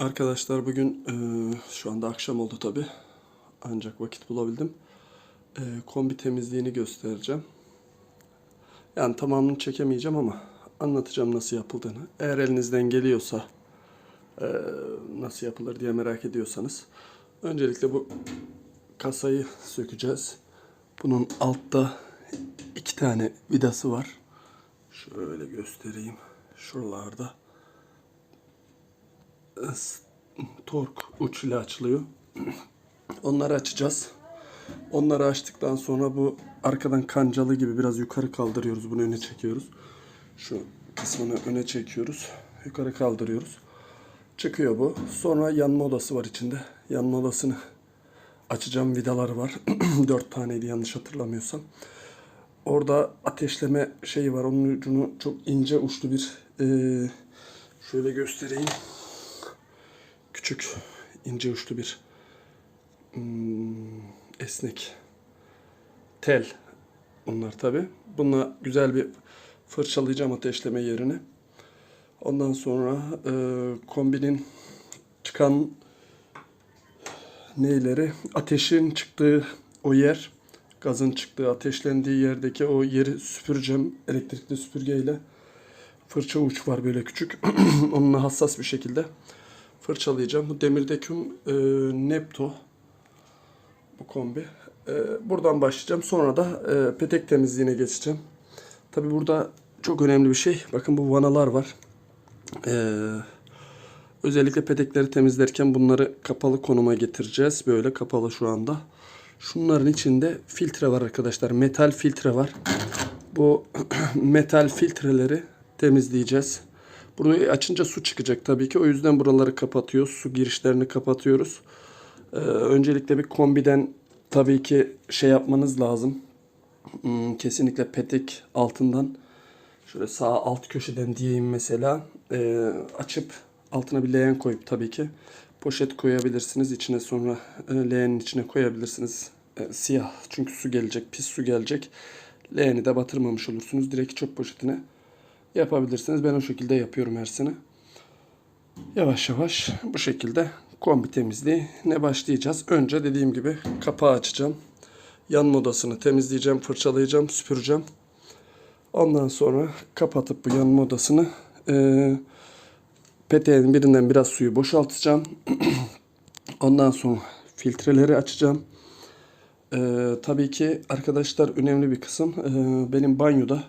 Arkadaşlar bugün e, şu anda akşam oldu tabi. Ancak vakit bulabildim. E, kombi temizliğini göstereceğim. Yani tamamını çekemeyeceğim ama anlatacağım nasıl yapıldığını. Eğer elinizden geliyorsa e, nasıl yapılır diye merak ediyorsanız. Öncelikle bu kasayı sökeceğiz. Bunun altta iki tane vidası var. Şöyle göstereyim. Şuralarda tork uç ile açılıyor. Onları açacağız. Onları açtıktan sonra bu arkadan kancalı gibi biraz yukarı kaldırıyoruz. Bunu öne çekiyoruz. Şu kısmını öne çekiyoruz. Yukarı kaldırıyoruz. Çıkıyor bu. Sonra yanma odası var içinde. Yanma odasını açacağım. Vidaları var. Dört taneydi yanlış hatırlamıyorsam. Orada ateşleme şeyi var. Onun ucunu çok ince uçlu bir eee, şöyle göstereyim küçük ince uçlu bir hmm, esnek tel bunlar tabi. Bununla güzel bir fırçalayacağım ateşleme yerini. Ondan sonra e, kombinin çıkan neyleri ateşin çıktığı o yer gazın çıktığı ateşlendiği yerdeki o yeri süpüreceğim elektrikli süpürgeyle fırça uç var böyle küçük onunla hassas bir şekilde fırçalayacağım. Bu demir döküm e, Nepto bu kombi. E, buradan başlayacağım. Sonra da e, petek temizliğine geçeceğim. Tabi burada çok önemli bir şey. Bakın bu vanalar var. E, özellikle petekleri temizlerken bunları kapalı konuma getireceğiz. Böyle kapalı şu anda. Şunların içinde filtre var arkadaşlar. Metal filtre var. Bu metal filtreleri temizleyeceğiz. Burayı açınca su çıkacak tabii ki. O yüzden buraları kapatıyoruz. Su girişlerini kapatıyoruz. Ee, öncelikle bir kombiden tabii ki şey yapmanız lazım. Hmm, kesinlikle petek altından şöyle sağ alt köşeden diyeyim mesela e, açıp altına bir leğen koyup tabii ki poşet koyabilirsiniz. İçine sonra e, leğenin içine koyabilirsiniz. E, siyah çünkü su gelecek, pis su gelecek. Leğeni de batırmamış olursunuz. Direkt çöp poşetine yapabilirsiniz. Ben o şekilde yapıyorum her sene. Yavaş yavaş bu şekilde kombi temizliğine başlayacağız. Önce dediğim gibi kapağı açacağım. Yanma odasını temizleyeceğim, fırçalayacağım, süpüreceğim. Ondan sonra kapatıp bu yanma odasını e, peteğin birinden biraz suyu boşaltacağım. Ondan sonra filtreleri açacağım. E, tabii ki arkadaşlar önemli bir kısım. E, benim banyoda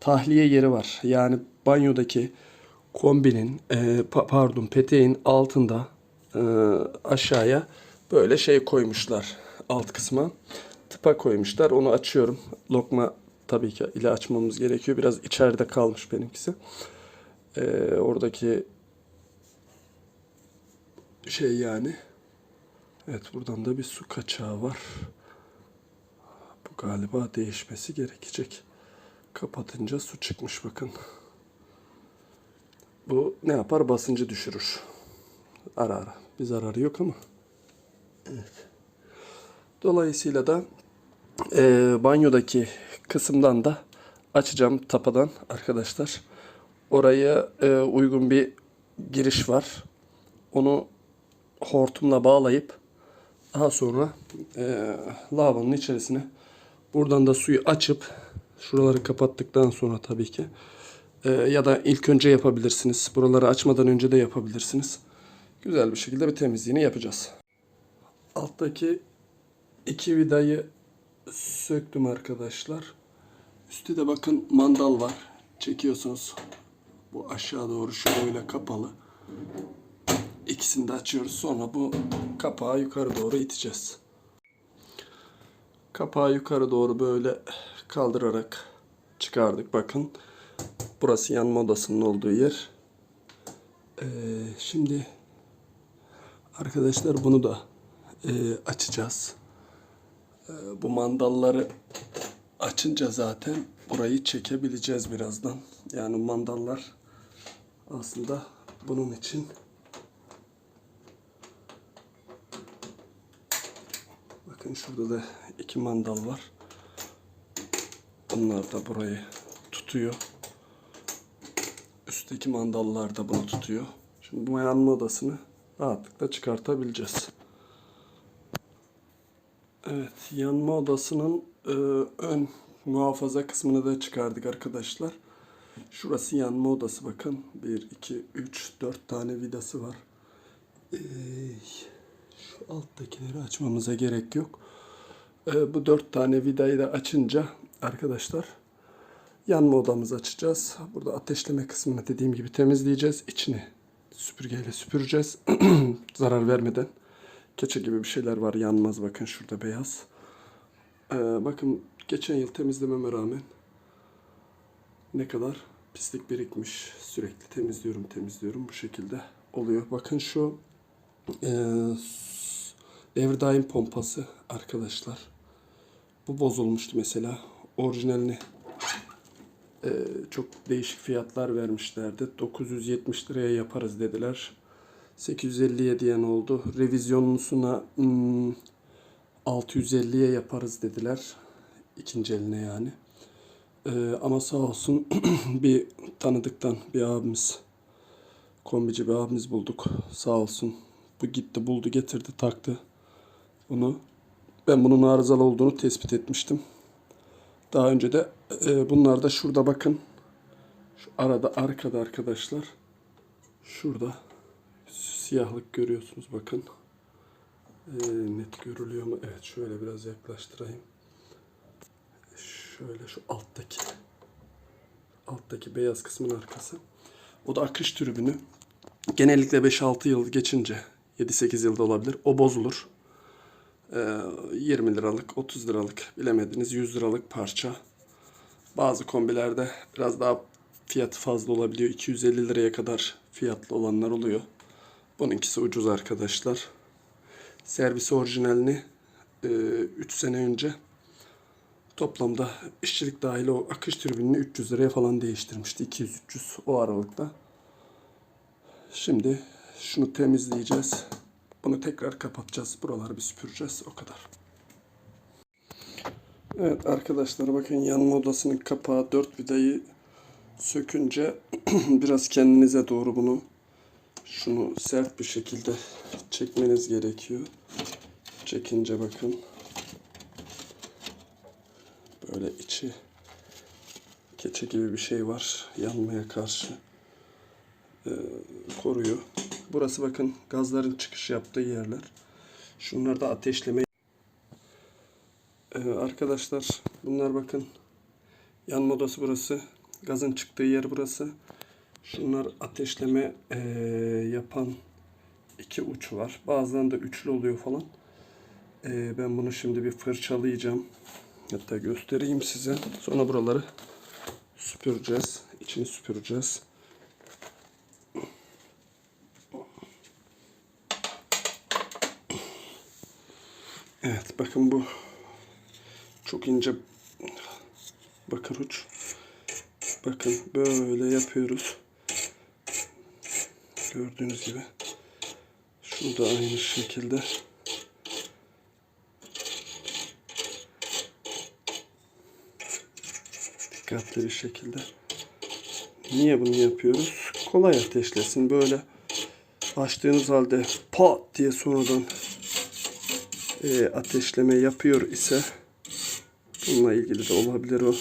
tahliye yeri var. Yani banyodaki kombinin e, pa- pardon peteğin altında e, aşağıya böyle şey koymuşlar alt kısma. Tıpa koymuşlar. Onu açıyorum. Lokma tabii ki ile açmamız gerekiyor. Biraz içeride kalmış benimkisi. E, oradaki şey yani. Evet buradan da bir su kaçağı var. Bu galiba değişmesi gerekecek. Kapatınca su çıkmış bakın. Bu ne yapar? Basıncı düşürür. Ara ara. Bir zararı yok ama. Evet. Dolayısıyla da e, banyodaki kısımdan da açacağım tapadan arkadaşlar. Oraya e, uygun bir giriş var. Onu hortumla bağlayıp daha sonra e, lavabonun içerisine buradan da suyu açıp Şuraları kapattıktan sonra tabii ki. Ee, ya da ilk önce yapabilirsiniz. Buraları açmadan önce de yapabilirsiniz. Güzel bir şekilde bir temizliğini yapacağız. Alttaki iki vidayı söktüm arkadaşlar. Üstte de bakın mandal var. Çekiyorsunuz. Bu aşağı doğru şöyle kapalı. İkisini de açıyoruz. Sonra bu kapağı yukarı doğru iteceğiz. Kapağı yukarı doğru böyle kaldırarak çıkardık. Bakın burası yanma odasının olduğu yer. Ee, şimdi arkadaşlar bunu da e, açacağız. Ee, bu mandalları açınca zaten burayı çekebileceğiz birazdan. Yani mandallar aslında bunun için Bakın şurada da iki mandal var. Bunlar da burayı tutuyor. Üstteki mandallar da bunu tutuyor. Şimdi bu yanma odasını rahatlıkla çıkartabileceğiz. Evet, yanma odasının e, ön muhafaza kısmını da çıkardık arkadaşlar. Şurası yanma odası bakın. 1, 2, 3, 4 tane vidası var. Ee, şu alttakileri açmamıza gerek yok. Ee, bu 4 tane vidayı da açınca arkadaşlar yanma odamızı açacağız. Burada ateşleme kısmını dediğim gibi temizleyeceğiz. İçini süpürgeyle süpüreceğiz. Zarar vermeden. Keçe gibi bir şeyler var yanmaz bakın şurada beyaz. Ee, bakın geçen yıl temizlememe rağmen ne kadar pislik birikmiş. Sürekli temizliyorum temizliyorum bu şekilde oluyor. Bakın şu e, devir daim pompası arkadaşlar. Bu bozulmuştu mesela. Orijinalini e, çok değişik fiyatlar vermişlerdi. 970 liraya yaparız dediler. 850'ye diyen oldu. Revizyonlusuna hmm, 650'ye yaparız dediler. İkinci eline yani. Ee, ama sağ olsun bir tanıdıktan bir abimiz, kombici bir abimiz bulduk. Sağ olsun. Bu gitti buldu getirdi taktı bunu. Ben bunun arızalı olduğunu tespit etmiştim. Daha önce de e, bunlar da şurada bakın. Şu arada arkada arkadaşlar. Şurada siyahlık görüyorsunuz bakın. Ee, net görülüyor mu? Evet şöyle biraz yaklaştırayım. Şöyle şu alttaki alttaki beyaz kısmın arkası. O da akış tribünü. Genellikle 5-6 yıl geçince 7-8 yılda olabilir. O bozulur. Ee, 20 liralık, 30 liralık bilemediniz 100 liralık parça. Bazı kombilerde biraz daha fiyatı fazla olabiliyor. 250 liraya kadar fiyatlı olanlar oluyor. Bununkisi ucuz arkadaşlar. Servisi orijinalini 3 sene önce toplamda işçilik dahil o akış türbinini 300 liraya falan değiştirmişti. 200-300 o aralıkta. Şimdi şunu temizleyeceğiz. Bunu tekrar kapatacağız. Buraları bir süpüreceğiz. O kadar. Evet arkadaşlar bakın yanma odasının kapağı 4 vidayı sökünce biraz kendinize doğru bunu şunu sert bir şekilde çekmeniz gerekiyor. Çekince bakın böyle içi keçe gibi bir şey var yanmaya karşı Ee, koruyor. Burası bakın gazların çıkış yaptığı yerler. Şunlar da ateşleme. Ee, arkadaşlar bunlar bakın yanma odası burası. Gazın çıktığı yer burası. Şunlar ateşleme eee, yapan iki uç var. Bazen de üçlü oluyor falan. Eee, ben bunu şimdi bir fırçalayacağım. Hatta göstereyim size. Sonra buraları süpüreceğiz. İçini süpüreceğiz. Evet bakın bu çok ince bakır uç. Bakın böyle yapıyoruz. Gördüğünüz gibi. Şunu da aynı şekilde. Dikkatli bir şekilde. Niye bunu yapıyoruz? Kolay ateşlesin. Böyle açtığınız halde pat diye sonradan e, ateşleme yapıyor ise bununla ilgili de olabilir o.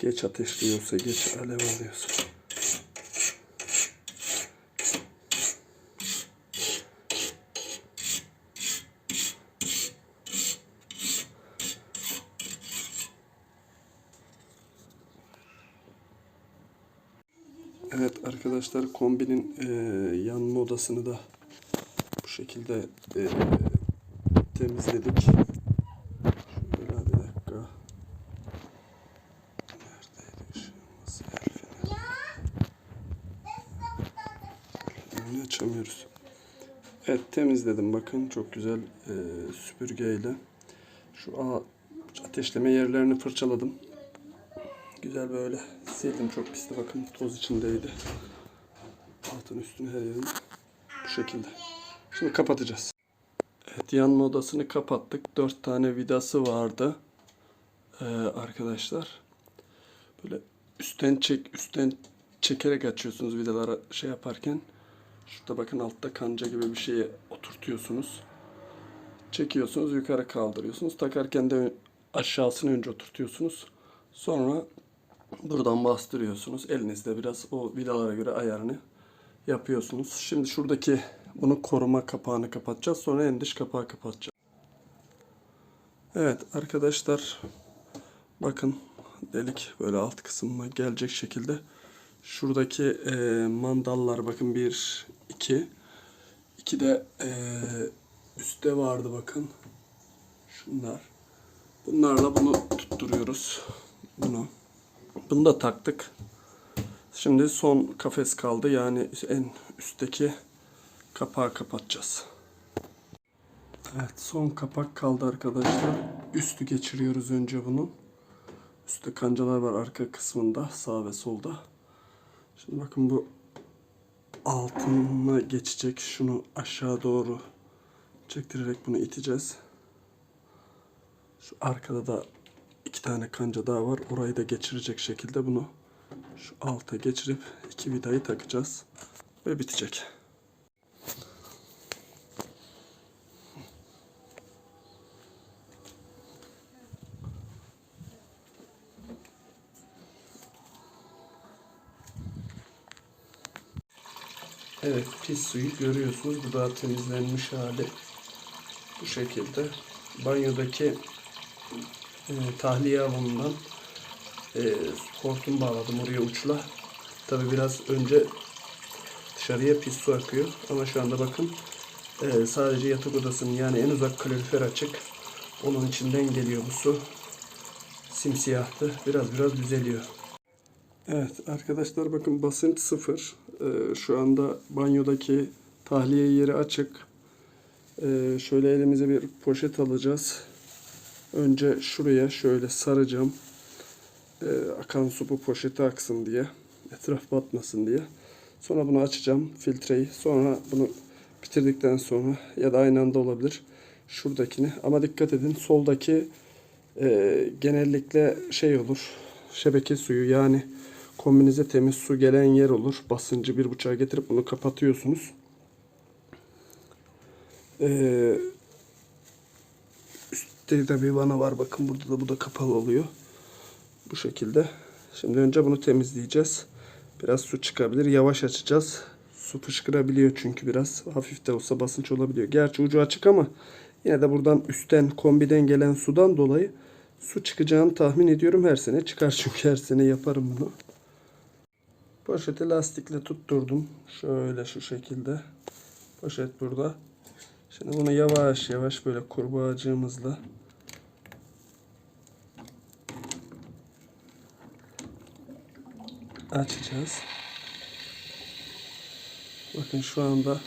Geç ateşliyorsa, geç alev alıyorsa. Evet arkadaşlar kombinin e, yanma odasını da bu şekilde e, temizledik. Şöyle bir dakika. Neredeydi ışığımız? El feneri. Açamıyoruz. Evet temizledim bakın çok güzel e, süpürgeyle. Şu a, ateşleme yerlerini fırçaladım. Güzel böyle sildim çok pisti bakın toz içindeydi. Altın üstünü her yerin bu şekilde. Şimdi kapatacağız. Evet yanma odasını kapattık. Dört tane vidası vardı. Ee, arkadaşlar. Böyle üstten çek üstten çekerek açıyorsunuz vidaları şey yaparken. Şurada bakın altta kanca gibi bir şeye oturtuyorsunuz. Çekiyorsunuz yukarı kaldırıyorsunuz. Takarken de aşağısını önce oturtuyorsunuz. Sonra buradan bastırıyorsunuz. Elinizde biraz o vidalara göre ayarını yapıyorsunuz. Şimdi şuradaki bunu koruma kapağını kapatacağız. Sonra en dış kapağı kapatacağız. Evet arkadaşlar bakın delik böyle alt kısmına gelecek şekilde. Şuradaki e, mandallar bakın bir iki. İki de e, üstte vardı bakın. Şunlar. Bunlarla bunu tutturuyoruz bunu. Bunu da taktık. Şimdi son kafes kaldı. Yani en üstteki kapağı kapatacağız Evet son kapak kaldı arkadaşlar. Üstü geçiriyoruz önce bunun. Üstte kancalar var arka kısmında sağ ve solda. Şimdi bakın bu altına geçecek. Şunu aşağı doğru çektirerek bunu iteceğiz. Şu arkada da iki tane kanca daha var. Orayı da geçirecek şekilde bunu şu alta geçirip iki vidayı takacağız. Ve bitecek. Evet pis suyu görüyorsunuz. Bu da temizlenmiş hali. Bu şekilde. Banyodaki e, tahliye avundan e, hortum bağladım oraya uçla. Tabi biraz önce dışarıya pis su akıyor. Ama şu anda bakın e, sadece yatak odasının yani en uzak kalorifer açık. Onun içinden geliyor bu su. Simsiyahtı. Biraz biraz düzeliyor. Evet arkadaşlar bakın basınç sıfır. Ee, şu anda banyodaki tahliye yeri açık. Ee, şöyle elimize bir poşet alacağız. Önce şuraya şöyle saracağım. Ee, akan su bu poşete aksın diye. Etraf batmasın diye. Sonra bunu açacağım filtreyi. Sonra bunu bitirdikten sonra ya da aynı anda olabilir. Şuradakini. Ama dikkat edin soldaki e, genellikle şey olur. Şebeke suyu yani kombinize temiz su gelen yer olur. Basıncı bir buçuğa getirip bunu kapatıyorsunuz. Ee, üstte de bir vana var. Bakın burada da bu da kapalı oluyor. Bu şekilde. Şimdi önce bunu temizleyeceğiz. Biraz su çıkabilir. Yavaş açacağız. Su fışkırabiliyor çünkü biraz hafif de olsa basınç olabiliyor. Gerçi ucu açık ama yine de buradan üstten kombiden gelen sudan dolayı su çıkacağını tahmin ediyorum. Her sene çıkar çünkü her sene yaparım bunu. Poşeti lastikle tutturdum. Şöyle şu şekilde. Poşet burada. Şimdi bunu yavaş yavaş böyle kurbağacığımızla açacağız. Bakın şu anda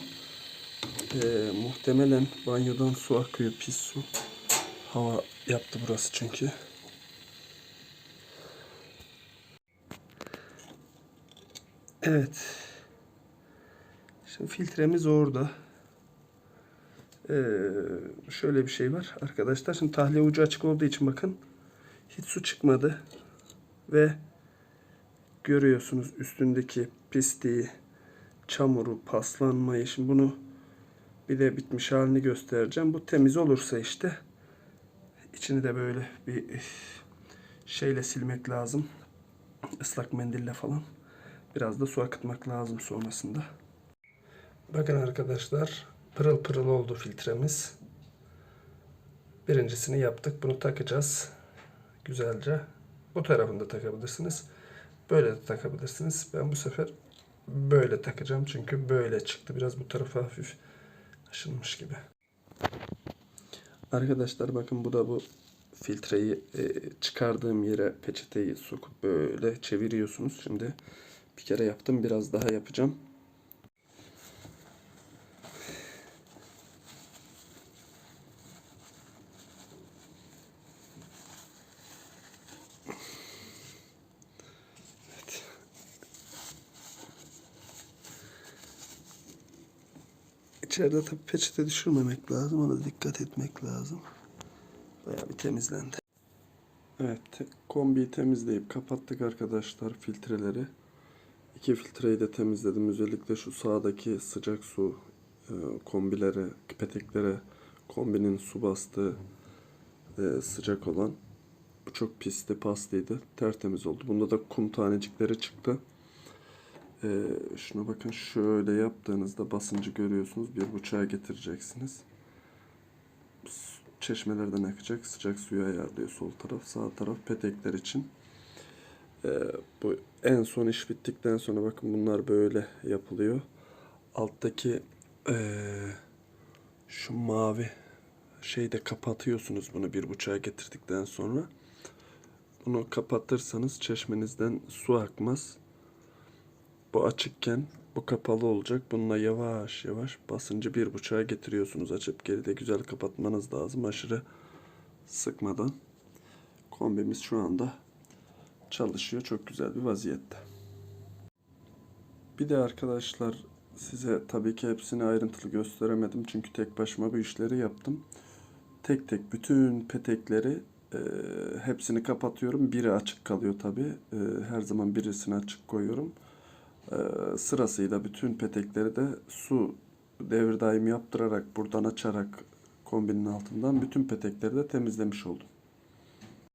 eee, muhtemelen banyodan su akıyor. Pis su. Hava yaptı burası çünkü. Evet. Şimdi filtremiz orada. Ee, şöyle bir şey var arkadaşlar. Şimdi tahliye ucu açık olduğu için bakın hiç su çıkmadı. Ve görüyorsunuz üstündeki pisliği, çamuru, paslanmayı. Şimdi bunu bir de bitmiş halini göstereceğim. Bu temiz olursa işte içini de böyle bir şeyle silmek lazım. Islak mendille falan. Biraz da su akıtmak lazım sonrasında. Bakın arkadaşlar pırıl pırıl oldu filtremiz. Birincisini yaptık. Bunu takacağız. Güzelce. Bu tarafını da takabilirsiniz. Böyle de takabilirsiniz. Ben bu sefer böyle takacağım. Çünkü böyle çıktı. Biraz bu tarafa hafif aşınmış gibi. Arkadaşlar bakın bu da bu filtreyi e, çıkardığım yere peçeteyi sokup böyle çeviriyorsunuz. Şimdi bir kere yaptım biraz daha yapacağım. İçeride tabii peçete düşürmemek lazım. Ona dikkat etmek lazım. Bayağı bir temizlendi. Evet, kombiyi temizleyip kapattık arkadaşlar filtreleri. İki filtreyi de temizledim. Özellikle şu sağdaki sıcak su e, kombilere, peteklere, kombinin su bastığı e, sıcak olan. Bu çok pisti, paslıydı. Tertemiz oldu. Bunda da kum tanecikleri çıktı. E, şuna bakın şöyle yaptığınızda basıncı görüyorsunuz. Bir buçuğa getireceksiniz. Çeşmelerden akacak. Sıcak suyu ayarlıyor sol taraf. Sağ taraf petekler için. Ee, bu en son iş bittikten sonra bakın bunlar böyle yapılıyor. Alttaki ee, şu mavi şeyde kapatıyorsunuz bunu bir buçuğa getirdikten sonra. Bunu kapatırsanız çeşmenizden su akmaz. Bu açıkken bu kapalı olacak. Bununla yavaş yavaş basıncı bir buçuğa getiriyorsunuz. Açıp geride güzel kapatmanız lazım. Aşırı sıkmadan. Kombimiz şu anda çalışıyor. Çok güzel bir vaziyette. Bir de arkadaşlar size tabii ki hepsini ayrıntılı gösteremedim. Çünkü tek başıma bu işleri yaptım. Tek tek bütün petekleri e, hepsini kapatıyorum. Biri açık kalıyor tabii. E, her zaman birisini açık koyuyorum. E, sırasıyla bütün petekleri de su devir daim yaptırarak buradan açarak kombinin altından bütün petekleri de temizlemiş oldum.